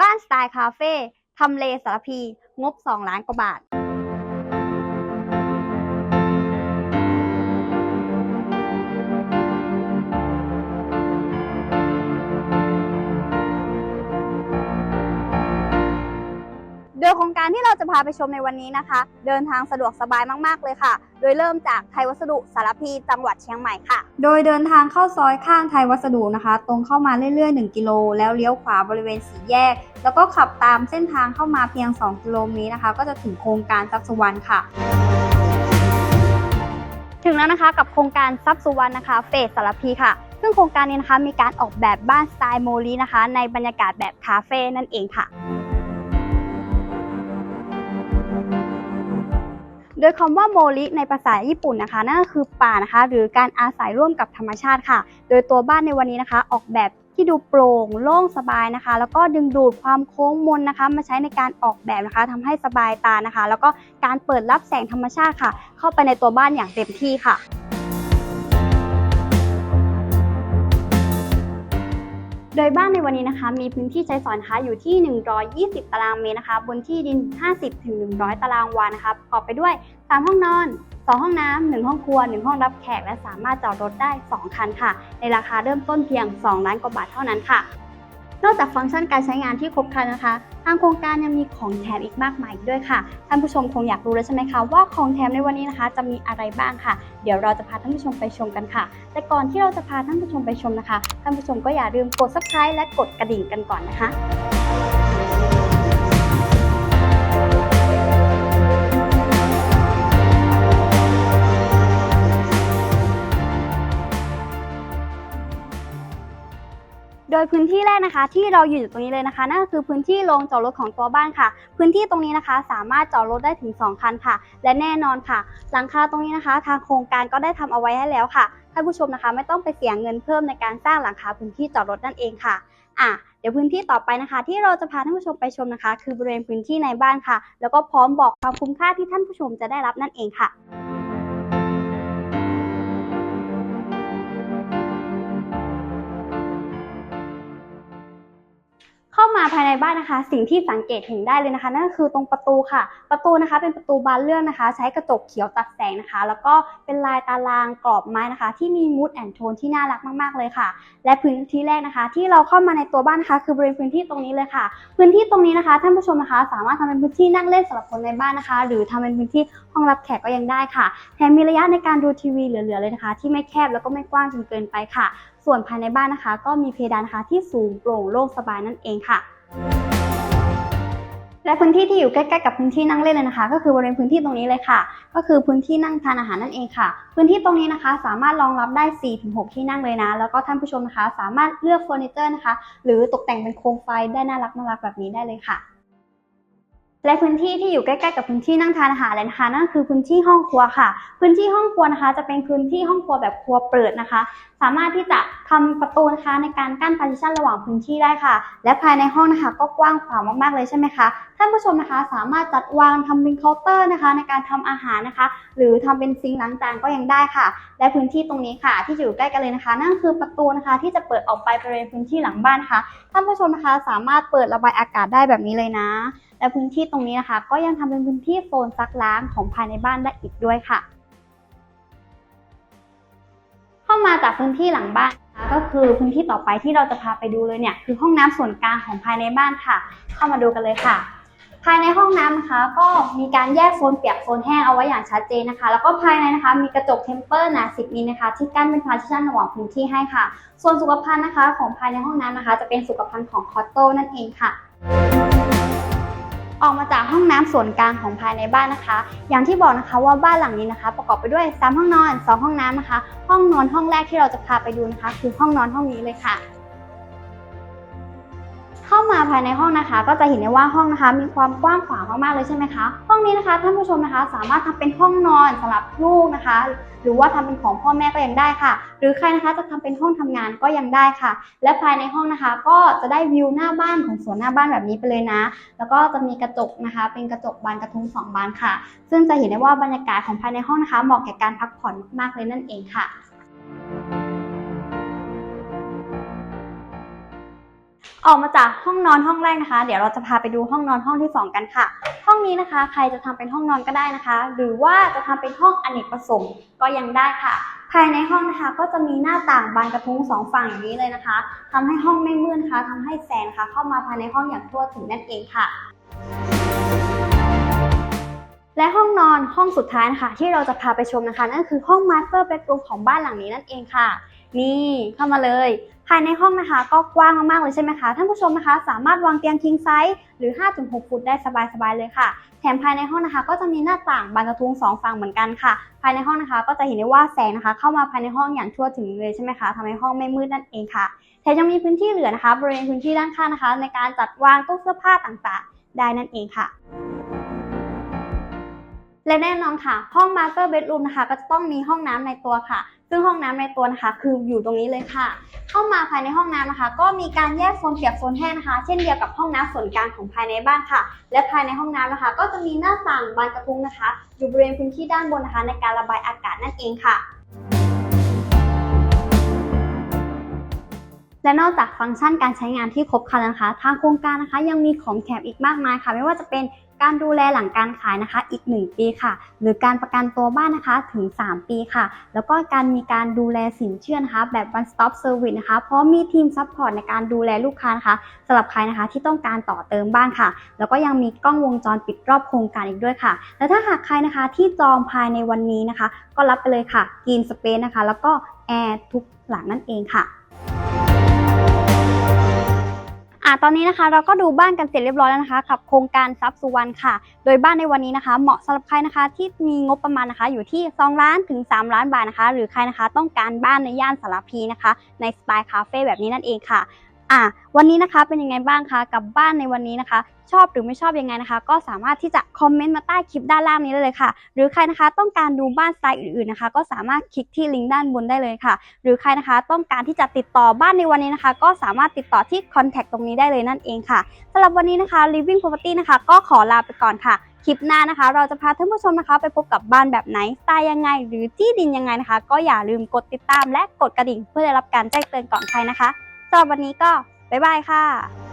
บ้านสไตล์คาเฟ่ทำเลสารพี งบ 2 ล้านกว่าบาท โดยโครงการที่เราจะพาไปชมในวันนี้นะคะ เดินทางสะดวกสบายมากๆเลยค่ะ โดยเริ่มจากไทยวัสดุสารพีจังหวัดเชียงใหม่ค่ะ โดยเดินทางเข้าซอยข้างไทยวัสดุนะคะ ตรงเข้ามาเรื่อยๆ 1 กิโล แล้วเลี้ยวขวาบริเวณสี่แยก แล้วก็ขับตามเส้นทางเข้ามาเพียง 2 กิโลเมตรนะคะ ก็จะถึงโครงการทรัพย์สุวรรณค่ะถึงแล้วนะคะกับโครงการทรัพย์สุวรรณนะคะเฟสสารพีค่ะ ซึ่งโครงการนี้นะคะมีการออกแบบบ้านสไตล์โมลีนะคะ ในบรรยากาศแบบคาเฟ่นั่นเองค่ะ โดยคำว่าโมริในภาษาญี่ปุ่นนะคะนั่นก็คือป่านะคะ หรือการอาศัยร่วมกับธรรมชาติค่ะ โดยตัวบ้านในวันนี้นะคะ ออกแบบที่ดูโปร่งโล่งสบายนะคะ แล้วก็ดึงดูดความโค้งมนนะคะ มาใช้ในการออกแบบนะคะทำให้สบายตานะคะ แล้วก็การเปิดรับแสงธรรมชาติค่ะ เข้าไปในตัวบ้านอย่างเต็มที่ค่ะ ดยบ้านในวันนี้นะคะ มีพื้นที่ใช้สอยนะคะอยู่ที่ 120 ตารางเมตรนะคะ บนที่ดิน 50-100 ตารางวานะคะประกอบไปด้วย 3 ห้องนอน 2 ห้องน้ำ 1 ห้องครัว 1 ห้องรับแขก และสามารถจอดรถได้ 2 คันค่ะ ในราคาเริ่มต้นเพียง 2 ล้านกว่าบาทเท่านั้นค่ะ นอกจากฟังก์ชันการใช้งานที่ครบครันนะคะ ทางโครงการยังมีของแถมอีกมากมายด้วยค่ะ ท่านผู้ชมคงอยากรู้แล้วใช่ไหมคะว่าของแถมในวันนี้นะคะ จะมีอะไรบ้างค่ะ เดี๋ยวเราจะพาท่านผู้ชมไปชมกันค่ะ แต่ก่อนที่เราจะพาท่านผู้ชมไปชมนะคะ ท่านผู้ชมก็อย่าลืมกด subscribe และกดกระดิ่งกันก่อนนะคะ โดยพื้นที่แรกนะคะ ที่เราอยู่ตรงนี้เลยนะคะ นั่นก็คือพื้นที่โรงจอดรถของตัวบ้านค่ะ พื้นที่ตรงนี้นะคะ สามารถจอดรถได้ถึง 2 คันค่ะ และแน่นอนค่ะหลังคาตรงนี้นะคะ ทางโครงการก็ได้ทำเอาไว้ให้แล้วค่ะท่านผู้ชมนะคะ ไม่ต้องไปเสียเงินเพิ่มในการสร้างหลังคาพื้นที่จอดรถนั่นเองค่ะอะเดี๋ยวพื้นที่ต่อไปนะคะ ที่เราจะพาท่านผู้ชมไปชมนะคะ คือบริเวณพื้นที่ในบ้านค่ะ แล้วก็พร้อมบอกความคุ้มค่าที่ท่านผู้ชมจะได้รับนั่นเองค่ะ ภายในบ้านนะคะ สิ่งที่สังเกตเห็นได้เลยนะคะ นั่นก็คือตรงประตูค่ะ ประตูนะคะ เป็นประตูบานเลื่อนนะคะ ใช้กระจกเขียวตัดแสงนะคะ แล้วก็เป็นลายตารางกรอบไม้นะคะ ที่มีมูดแอนโทนที่น่ารักมาก ๆเลยค่ะ และพื้นที่แรกนะคะ ที่เราเข้ามาในตัวบ้านนะคะ คือบริเวณพื้นที่ตรงนี้เลยค่ะ พื้นที่ตรงนี้นะคะท่านผู้ชมนะคะ สามารถทำเป็นพื้นที่นั่งเล่นสำหรับคนในบ้านนะคะ หรือทำเป็นพื้นที่ห้องรับแขกก็ยังได้ค่ะแถมมีระยะในการดูทีวีเหลือๆเลยนะคะ ที่ไม่แคบแล้วก็ไม่กว้างจนเกินไปค่ะ ส่วนภายในบ้านนะคะ ก็มีเพดานนะคะที่สูงโปร่งโล่งสบายนั่นเองค่ะ และพื้นที่ที่อยู่ใกล้ๆกับพื้นที่นั่งเล่นเลยนะคะ ก็คือบริเวณพื้นที่ตรงนี้เลยค่ะ ก็คือพื้นที่นั่งทานอาหารนั่นเองค่ะ พื้นที่ตรงนี้นะคะ สามารถรองรับได้ 4-6 ที่นั่งเลยนะ แล้วก็ท่านผู้ชมนะคะ สามารถเลือกเฟอร์นิเจอร์นะคะ หรือตกแต่งเป็นโคมไฟได้น่ารักน่ารักแบบนี้ได้เลยค่ะ และพื้นที่ที่อยู่ใกล้ๆกับพื้นที่นั่งทานอาหารเลยนะคะนั่นคือพื้นที่ห้องครัวค่ะ พื้นที่ห้องครัวนะคะ จะเป็นพื้นที่ห้องครัวแบบครัวเปิดนะคะ สามารถที่จะทำประตูนะคะในการกั้นพาร์ติชันระหว่างพื้นที่ได้ค่ะ และภายในห้องนะคะก็กว้างขวางมากๆเลยใช่ไหมคะท่านผู้ชมนะคะ สามารถจัดวางทำเป็นเคาน์เตอร์นะคะ ในการทำอาหารนะคะ หรือทำเป็นซิงค์ล้างจานก็ยังได้ค่ะ และพื้นที่ตรงนี้ค่ะ ที่อยู่ใกล้กันเลยนะคะ นั่นคือประตูนะคะ ที่จะเปิดออกไปบริเวณพื้นที่หลังบ้านค่ะท่านผู้ชมนะคะ สามารถเปิดระบายอากาศได้แบบนี้เลยนะ และพื้นที่ตรงนี้นะคะ ก็ยังทำเป็นพื้นที่โซนซักล้างของภายในบ้านได้อีกด้วยค่ะ เข้ามาจากพื้นที่หลังบ้านนะคะก็คือพื้นที่ต่อไปที่เราจะพาไปดูเลยเนี่ยคือห้องน้ำส่วนกลางของภายในบ้านค่ะ เข้ามาดูกันเลยค่ะ ภายในห้องน้ำนะคะ ก็มีการแยกโซนเปียกโซนแห้งเอาไว้อย่างชัดเจนนะคะ แล้วก็ภายในนะคะ มีกระจกเทมเปอร์หนา10มิลนะคะ ที่กั้นเป็นพาร์ติชันระหว่างพื้นที่ให้ค่ะ ส่วนสุขภัณฑ์นะคะ ของภายในห้องน้ำนะคะ จะเป็นสุขภัณฑ์ของคอตโต้นั่นเองค่ะ ออกมาจากห้องน้ำส่วนกลางของภายในบ้านนะคะ อย่างที่บอกนะคะว่าบ้านหลังนี้นะคะ ประกอบไปด้วย 3 ห้องนอน 2 ห้องน้ำนะคะ ห้องนอนห้องแรกที่เราจะพาไปดูนะคะ คือห้องนอนห้องนี้เลยค่ะามาภายในห้องนะคะ ก็จะเห็นได้ว่าห้องนะคะ มีความกว้างขวางมากๆเลยใช่ไหมคะห้องนี้นะคะท่านผู้ชมนะคะ สามารถทำเป็นห้องนอนสำหรับลูกนะคะ หรือว่าทำเป็นของพ่อแม่ก็ยังได้ค่ะ หรือใครนะคะจะทำเป็นห้องทำงานก็ยังได้ค่ะ และภายในห้องนะคะ ก็จะได้วิวหน้าบ้านของสวนหน้าบ้านแบบนี้ไปเลยนะ แล้วก็จะมีกระจกนะคะ เป็นกระจกบานกระทุงสองบานค่ะ ซึ่งจะเห็นได้ว่าบรรยากาศของภายในห้องนะคะเหมาะแก่การพักผ่อนมากๆเลยนั่นเองค่ะ ออกมาจากห้องนอนห้องแรกนะคะ เดี๋ยวเราจะพาไปดูห้องนอนห้องที่ 2 กันค่ะ ห้องนี้นะคะ ใครจะทำเป็นห้องนอนก็ได้นะคะ หรือว่าจะทำเป็นห้องอเนกประสงค์ก็ยังได้ค่ะ ภายในห้องนะคะก็จะมีหน้าต่างบานกระทุ้งสองฝั่งอย่างนี้เลยนะคะทำให้ห้องไม่มืดนะคะทำให้แสงนะคะเข้ามาภายในห้องอย่างทั่วถึงนั่นเองค่ะและห้องนอนห้องสุดท้ายนะคะที่เราจะพาไปชมนะคะ นั่นคือห้อง Master Bedroom ของบ้านหลังนี้นั่นเองค่ะ นี่เข้ามาเลย ภายในห้องนะคะก็กว้างมากๆเลยใช่ไหมคะท่านผู้ชมนะคะ สามารถวางเตียง king size หรือ 5-6 ฟุตได้สบายๆเลยค่ะ แถมภายในห้องนะคะ ก็จะมีหน้าต่างบานกระทุงสองฝั่งเหมือนกันค่ะ ภายในห้องนะคะ ก็จะเห็นได้ว่าแสงนะคะ เข้ามาภายในห้องอย่างทั่วถึงเลยใช่ไหมคะทำให้ห้องไม่มืดนั่นเองค่ะแถมยังมีพื้นที่เหลือนะคะบริเวณพื้นที่ด้านข้างนะคะ ในการจัดวางตู้เสื้อผ้าต่างๆ ได้นั่นเองค่ะและแน่นอนค่ะ ห้อง Master Bedroom นะคะ ก็จะต้องมีห้องน้ำในตัวค่ะ ซึ่งห้องน้ำในตัวนะคะ คืออยู่ตรงนี้เลยค่ะ เข้ามาภายในห้องน้ำนะคะ ก็มีการแยกโซนเปียกโซนแห้งนะคะ เช่นเดียวกับห้องน้ำส่วนกลางของภายในบ้านค่ะ และภายในห้องน้ำนะคะ ก็จะมีหน้าต่างบานกระทุ้งนะคะ อยู่บริเวณพื้นที่ด้านบนนะคะ ในการระบายอากาศนั่นเองค่ะและนอกจากฟังก์ชันการใช้งานที่ครบครันนะคะ ทางโครงการนะคะ ยังมีของแถมอีกมากมายค่ะ ไม่ว่าจะเป็น การดูแลหลังการขายนะคะอีก 1 ปีค่ะ หรือการประกันตัวบ้านนะคะถึง 3 ปีค่ะ แล้วก็การมีการดูแลสินเชื่อนะคะ แบบ one stop service นะคะ เพราะมีทีมซัพพอร์ตในการดูแลลูกค้านะคะสำหรับใครนะคะที่ต้องการต่อเติมบ้านค่ะ แล้วก็ยังมีกล้องวงจรปิดรอบโครงการอีกด้วยค่ะ และถ้าหากใครนะคะที่จองภายในวันนี้นะคะ ก็รับไปเลยค่ะกินสเปซนะคะ แล้วก็แอร์ทุกหลังนั่นเองค่ะ อะตอนนี้นะคะเราก็ดูบ้านกันเสร็จเรียบร้อยแล้วนะคะกับโครงการทรัพย์สุวรรณค่ะ โดยบ้านในวันนี้นะคะ เหมาะสำหรับใครนะคะที่มีงบประมาณนะคะ อยู่ที่ 2 ล้านถึง 3 ล้านบาทนะคะ หรือใครนะคะต้องการบ้านในย่านสารพีนะคะ ในสไตล์คาเฟ่แบบนี้นั่นเองค่ะ อะวันนี้นะคะเป็นยังไงบ้างคะกับบ้านในวันนี้นะคะ ชอบหรือไม่ชอบยังไงนะคะ ก็สามารถที่จะคอมเมนต์มาใต้คลิปด้านล่างนี้ได้เลยค่ะ หรือใครนะคะต้องการดูบ้านสไตล์อื่นๆนะคะ ก็สามารถคลิกที่ลิงก์ด้านบนได้เลยค่ะ หรือใครนะคะต้องการที่จะติดต่อบ้านในวันนี้นะคะ ก็สามารถติดต่อที่ contact ตรงนี้ได้เลยนั่นเองค่ะสำหรับวันนี้นะคะ living property นะคะ ก็ขอลาไปก่อนค่ะคลิปหน้านะคะ เราจะพาท่านผู้ชมนะคะ ไปพบกับบ้านแบบไหนสไตล์ยังไง หรือที่ดินยังไงนะคะ ก็อย่าลืมกดติดตามและกดกระดิ่งเพื่อได้รับการแจ้งเตือนก่อนใครนะคะ สำหรับวันนี้ก็บ๊ายบายค่ะ